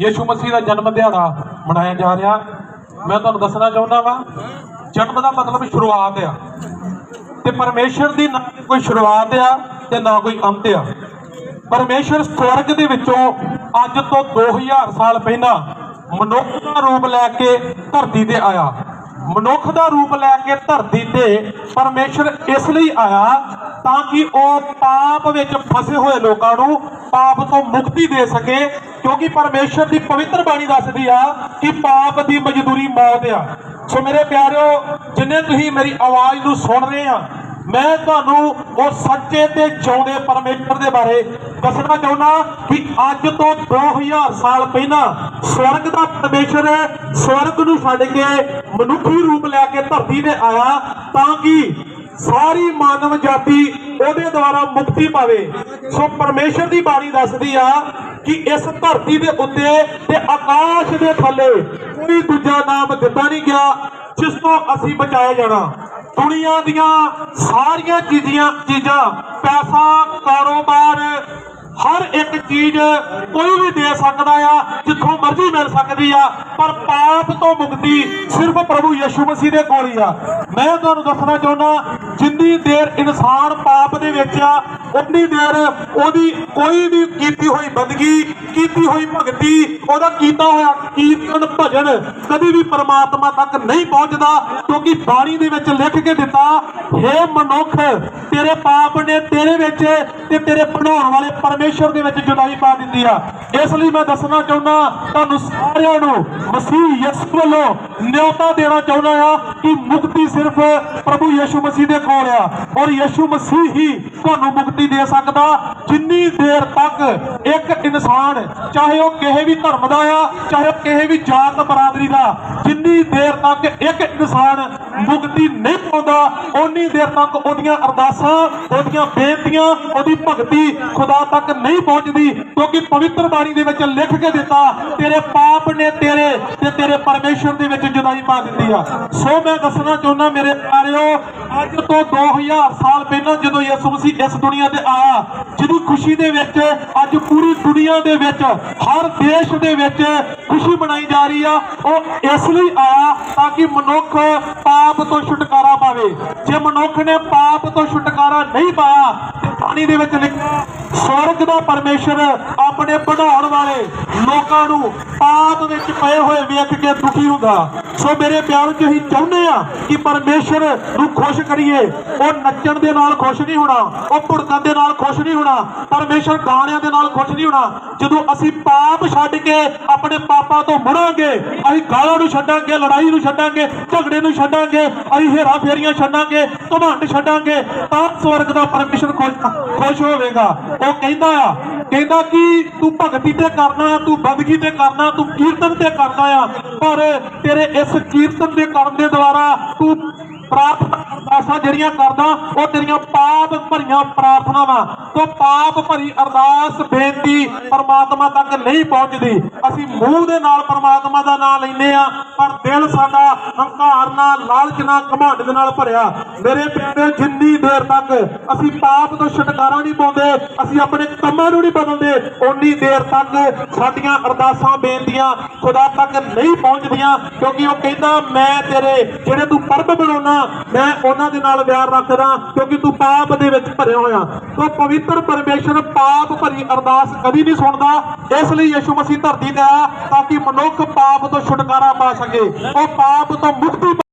ਯਿਸੂ ਮਸੀਹ ਦਾ ਜਨਮ ਦਿਹਾੜਾ ਮਨਾਇਆ ਜਾ ਰਿਹਾ। ਮੈਂ ਤੁਹਾਨੂੰ ਦੱਸਣਾ ਚਾਹੁੰਦਾ ਵਾਂ, ਜਨਮ ਦਾ ਮਤਲਬ ਸ਼ੁਰੂਆਤ ਆ। ਤੇ ਪਰਮੇਸ਼ਰ ਦੀ ਨਾ ਕੋਈ ਸ਼ੁਰੂਆਤ ਆ ਤੇ ਨਾ ਕੋਈ ਅੰਤ ਆ। ਪਰਮੇਸ਼ਰ ਸਵਰਗ ਦੇ ਵਿੱਚੋਂ ਅੱਜ ਤੋਂ 2000 ਸਾਲ ਪਹਿਲਾਂ ਮਨੁੱਖ ਦਾ ਰੂਪ ਲੈ ਕੇ ਧਰਤੀ ਤੇ ਆਇਆ। ਮਨੁੱਖ ਦਾ ਰੂਪ ਲੈ ਕੇ ਧਰਤੀ ਤੇ ਪਰਮੇਸ਼ਰ ਇਸ ਲਈ ਆਇਆ ਤਾਂ ਕਿ ਉਹ ਪਾਪ ਵਿੱਚ ਫਸੇ ਹੋਏ ਲੋਕਾਂ ਨੂੰ ਪਾਪ ਤੋਂ ਮੁਕਤੀ ਦੇ ਸਕੇ ਕਿਉਂਕਿ ਪਰਮੇਸ਼ਰ ਦੀ ਪਵਿੱਤਰ ਬਾਣੀ ਦੱਸਦੀ ਆ ਕਿ ਪਾਪ ਦੀ ਮਜ਼ਦੂਰੀ ਮੌਤ ਆ। ਸੋ ਮੇਰੇ ਪਿਆਰਿਓ, ਜਿੰਨੇ ਤੁਸੀਂ ਮੇਰੀ ਆਵਾਜ਼ ਨੂੰ ਸੁਣ ਰਹੇ ਆ, ਮੈਂ ਤੁਹਾਨੂੰ ਉਹ ਸੱਚੇ ਤੇ ਜਿਉਂਦੇ ਪਰਮੇਸ਼ਰ ਦੇ ਬਾਰੇ ਦੱਸਣਾ ਚਾਹੁੰਦਾ ਕਿ ਅੱਜ ਤੋਂ 2000 ਸਾਲ ਪਹਿਲਾਂ ਸਵਰਗ ਦਾ ਪਰਮੇਸ਼ਰ ਸਵਰਗ ਨੂੰ ਛੱਡ ਕੇ ਮਨੁੱਖੀ ਰੂਪ ਲੈ ਕੇ ਧਰਤੀ ਤੇ ਆਇਆ ਤਾਂ ਕਿ ਸਾਰੀ ਮਾਨਵ ਜਾਤੀ ਉਹਦੇ ਦੁਆਰਾ ਮੁਕਤੀ ਪਾਵੇ। ਸੋ ਪਰਮੇਸ਼ਰ ਦੀ ਬਾਣੀ ਦੱਸਦੀ ਆ ਕਿ ਇਸ ਧਰਤੀ ਦੇ ਉੱਤੇ ਤੇ ਆਕਾਸ਼ ਦੇ ਥੱਲੇ ਕੋਈ ਦੂਜਾ ਨਾਮ ਦਿੱਤਾ ਨਹੀਂ ਗਿਆ, ਜਿਸ ਤੋਂ ਅਸੀਂ ਬਚਾਏ ਜਾਣਾ। ਦੁਨੀਆ ਦੀਆਂ ਸਾਰੀਆਂ ਚੀਜ਼ਾਂ ਚੀਜ਼ਾਂ, ਪੈਸਾ, ਕਾਰੋਬਾਰ, ਹਰ ਇੱਕ ਚੀਜ਼ ਕੋਈ ਵੀ ਦੇ ਸਕਦਾ ਆ, ਜਿੱਥੋਂ ਮਰਜ਼ੀ ਮਿਲ ਸਕਦੀ ਆ, ਪਰ ਪਾਪ ਤੋਂ ਮੁਕਤੀ ਸਿਰਫ ਪ੍ਰਭੂ ਯਿਸੂ ਮਸੀਹ ਦੇ ਕੋਲ ਹੀ ਆ। ਮੈਂ ਤੁਹਾਨੂੰ ਦੱਸਣਾ ਚਾਹੁੰਦਾ ਜਿੰਨੀ ਦੇਰ ਇਨਸਾਨ ਪਾਪ ਦੇ ਵਿੱਚ ਆ, ਉਨੀ ਦੇਰ ਉਹਦੀ ਕੋਈ ਵੀ ਕੀਤੀ ਹੋਈ ਬੰਦਗੀ, ਕੀਤੀ ਹੋਈ ਭਗਤੀ, ਉਹਦਾ ਕੀਤਾ ਹੋਇਆ ਕੀਰਤਨ, ਭਜਨ ਕਦੀ ਵੀ ਪਰਮਾਤਮਾ ਤੱਕ ਨਹੀਂ ਪਹੁੰਚਦਾ, ਕਿਉਂਕਿ ਬਾਣੀ ਦੇ ਵਿੱਚ ਲਿਖ ਕੇ ਦਿੱਤਾ हे ਮਨੁੱਖ, ਤੇਰੇ ਪਾਪ ਨੇ ਤੇਰੇ ਵਿੱਚ ਤੇ ਤੇਰੇ ਬਣਾਉਣ ਵਾਲੇ ਪਰਮੇਸ਼ਰ ਦੇ ਵਿੱਚ ਜੁਦਾਈ ਪਾ ਦਿੱਤੀ ਆ। ਇਸ ਲਈ ਮੈਂ ਦੱਸਣਾ ਚਾਹੁੰਦਾ, ਤੁਹਾਨੂੰ ਸਾਰਿਆਂ ਨੂੰ ਮਸੀਹ ਯਿਸੂ ਵੱਲੋਂ ਨਿਉਤਾ ਦੇਣਾ ਚਾਹੁੰਦਾ ਆ ਕਿ ਮੁਕਤੀ ਸਿਰਫ ਪ੍ਰਭੂ ਯਿਸੂ ਮਸੀਹ ਦੇ ਕੋਲ ਆ ਔਰ ਯਿਸੂ ਮਸੀਹ ਹੀ ਤੁਹਾਨੂੰ ਮੁਕਤੀ ਦੇ ਸਕਦਾ। ਜਿੰਨੀ ਦੇਰ ਤੱਕ ਇੱਕ ਇਨਸਾਨ, ਚਾਹੇ ਉਹ ਕਿਸੇ ਵੀ ਧਰਮ ਦਾ ਆ, ਚਾਹੇ ਕਿਸੇ ਵੀ ਜਾਤ ਬਰਾਦਰੀ ਦਾ, ਜਿੰਨੀ ਦੇਰ ਤੱਕ ਇੱਕ ਇਨਸਾਨ ਮੁਕਤੀ ਨਹੀਂ ਪਾਉਂਦਾ ਉਨੀ ਦੇਰ ਤੱਕ ਉਹਦੀਆਂ ਅਰਦਾਸਾਂ, ਉਹਦੀਆਂ ਬੇਨਤੀਆਂ, ਉਹਦੀ ਭਗਤੀ ਖੁਦਾ ਤੱਕ ਨਹੀਂ ਪਹੁੰਚਦੀ। ਕਿਉਂਕਿ ਪਵਿੱਤਰ ਬਾਣੀ ਦੇ ਵਿੱਚ ਲਿਖ ਕੇ ਦਿੱਤਾ, ਤੇਰੇ ਪਾਪ ਨੇ ਤੇਰੇ ਤੇ ਤੇਰੇ ਪਰਮੇਸ਼ਰ ਦੇ ਵਿੱਚ ਜੁਦਾਈ ਪਾ ਦਿੱਤੀ ਆ। ਸੋ ਮੈਂ ਦੱਸਣਾ ਚਾਹੁੰਦਾ ਮੇਰੇ ਪਿਆਰਿਓ, ਅੱਜ ਤੋਂ 2000 ਸਾਲ ਪਹਿਲਾਂ ਜਦੋਂ ਯਿਸੂ ਮਸੀਹ ਇਸ ਦੁਨੀਆ ਤੇ ਆਇਆ, ਜਿਹਦੀ ਖੁਸ਼ੀ ਦੇ ਵਿੱਚ ਅੱਜ ਪੂਰੀ ਦੁਨੀਆ ਦੇ ਵਿੱਚ, ਹਰ ਦੇਸ਼ ਦੇ ਵਿੱਚ ਖੁਸ਼ੀ ਮਨਾਈ ਜਾ ਰਹੀ ਆ। ਉਹ ਇਸ ਲਈ ਆਇਆ ਤਾਂ ਕਿ ਮਨੁੱਖ ਪਾਪ ਤੋਂ ਛੁਟਕਾਰਾ ਪਾਵੇ। ਜੇ ਮਨੁੱਖ ਨੇ ਪਾਪ ਤੋਂ ਛੁਟਕਾਰਾ ਨਹੀਂ ਪਾਇਆ, ਤੇ ਬਾਣੀ ਦੇ ਵਿੱਚ ਲਿਖਿਆ, ਸਵਰਗ ਦਾ ਪਰਮੇਸ਼ਰ ਆਪਣੇ ਬਣਾਉਣ ਵਾਲੇ ਲੋਕਾਂ ਨੂੰ ਪਾਪ ਵਿੱਚ ਪਏ ਹੋਏ ਵੇਖ ਕੇ ਦੁਖੀ ਹੁੰਦਾ। ਸੋ ਮੇਰੇ ਪਿਆਰ ਚ ਅਸੀਂ ਚਾਹੁੰਦੇ ਆ ਕਿ ਪਰਮੇਸ਼ਰ ਨੂੰ ਖੁਸ਼ ਕਰੀਏ। ਉਹ ਨੱਚਣ ਦੇ ਨਾਲ ਖੁਸ਼ ਨਹੀਂ ਹੋਣਾ, ਉਹ ਭੁੜਕਣ ਦੇ ਨਾਲ ਖੁਸ਼ ਨਹੀਂ ਹੋਣਾ, ਪਰਮੇਸ਼ਰ ਗਾਣਿਆਂ ਦੇ ਨਾਲ ਖੁਸ਼ ਨਹੀਂ ਹੋਣਾ। ਜਦੋਂ ਅਸੀਂ ਪਾਪ ਛੱਡ ਕੇ ਆਪਣੇ ਪਾਪਾਂ ਤੋਂ ਮੁੜਾਂਗੇ, ਅਸੀਂ ਗਾਲਾਂ ਨੂੰ ਛੱਡਾਂਗੇ, ਲੜਾਈ ਨੂੰ ਛੱਡਾਂਗੇ, ਝਗੜੇ ਨੂੰ ਛੱਡਾਂਗੇ, ਅਸੀਂ ਹੇਰਾ ਫੇਰੀਆਂ ਛੱਡਾਂਗੇ, ਘਮੰਡ ਛੱਡਾਂਗੇ, ਤਾਂ ਸਵਰਗ ਦਾ ਪਰਮੇਸ਼ਰ ਖੁਸ਼ ਖੁਸ਼ ਹੋਵੇਗਾ। ਉਹ ਕਹਿੰਦਾ ਆ ਕਹਿੰਦਾ ਕਿ ਤੂੰ ਭਗਤੀ ਤੇ ਕਰਨਾ, ਤੂੰ ਬੰਦਗੀ ਤੇ ਕਰਨਾ, ਤੂੰ ਕੀਰਤਨ ਤੇ ਕਰਨਾ ਆ, ਪਰ ਤੇਰੇ ਇਸ ਕੀਰਤਨ ਦੇ ਕਰਨ ਦੇ ਦੁਆਰਾ ਤੂੰ ਪ੍ਰਾਰਥਨਾ ਅਰਦਾਸਾਂ ਜਿਹੜੀਆਂ ਕਰਦਾ, ਉਹ ਤੇਰੀਆਂ ਪਾਪ ਭਰੀਆਂ ਪ੍ਰਾਰਥਨਾਵਾਂ ਤੋਂ ਪਾਪ ਭਰੀ ਅਰਦਾਸ, ਬੇਨਤੀ ਪਰਮਾਤਮਾ ਤੱਕ ਨਹੀਂ ਪਹੁੰਚਦੀ। ਅਸੀਂ ਮੂੰਹ ਦੇ ਨਾਲ ਪਰਮਾਤਮਾ ਦਾ ਨਾਮ ਲੈਨੇ ਆ ਪਰ ਦਿਲ ਸਾਡਾ ਹੰਕਾਰ ਨਾਲ, ਲਾਲਚ ਨਾਲ, ਘਮੰਡ ਦੇ ਨਾਲ ਭਰਿਆ। ਮੇਰੇ ਪਿਆਰੇ ਜਿੰਨੀ ਦੇਰ ਤੱਕ ਅਸੀਂ ਪਾਪ ਤੋਂ ਛੁਟਕਾਰਾ ਨਹੀਂ ਪਾਉਂਦੇ, ਅਸੀਂ ਆਪਣੇ ਕੰਮਾਂ ਨੂੰ ਨਹੀਂ ਬਦਲਦੇ, ਓਨੀ ਦੇਰ ਤੱਕ ਸਾਡੀਆਂ ਅਰਦਾਸਾਂ, ਬੇਨਤੀਆਂ ਖੁਦਾ ਤੱਕ ਨਹੀਂ ਪਹੁੰਚਦੀਆਂ, ਕਿਉਂਕਿ ਉਹ ਕਹਿੰਦਾ, ਮੈਂ ਤੇਰੇ, ਜਿਹੜੇ ਤੂੰ ਪਰਬ ਬਣਾਉਣਾ ਮੈਂ ਉਹਨਾਂ ਦੇ ਨਾਲ ਪਿਆਰ ਰੱਖਦਾ ਕਿਉਂਕਿ ਤੂੰ ਪਾਪ ਦੇ ਵਿੱਚ ਭਰਿਆ ਹੋਇਆ। ਤੋ ਪਵਿੱਤਰ ਪਰਮੇਸ਼ਰ, ਪਾਪ ਭਰੀ ਅਰਦਾਸ ਕਦੀ ਨਹੀਂ ਸੁਣਦਾ। ਇਸ ਲਈ ਯਿਸੂ ਮਸੀਹ ਧਰਤੀ ਤੇ ਆਇਆ ਤਾਂ ਕਿ ਮਨੁੱਖ ਪਾਪ ਤੋਂ ਛੁਟਕਾਰਾ ਪਾ ਸਕੇ। ਉਹ ਪਾਪ ਤੋਂ ਮੁਕਤੀ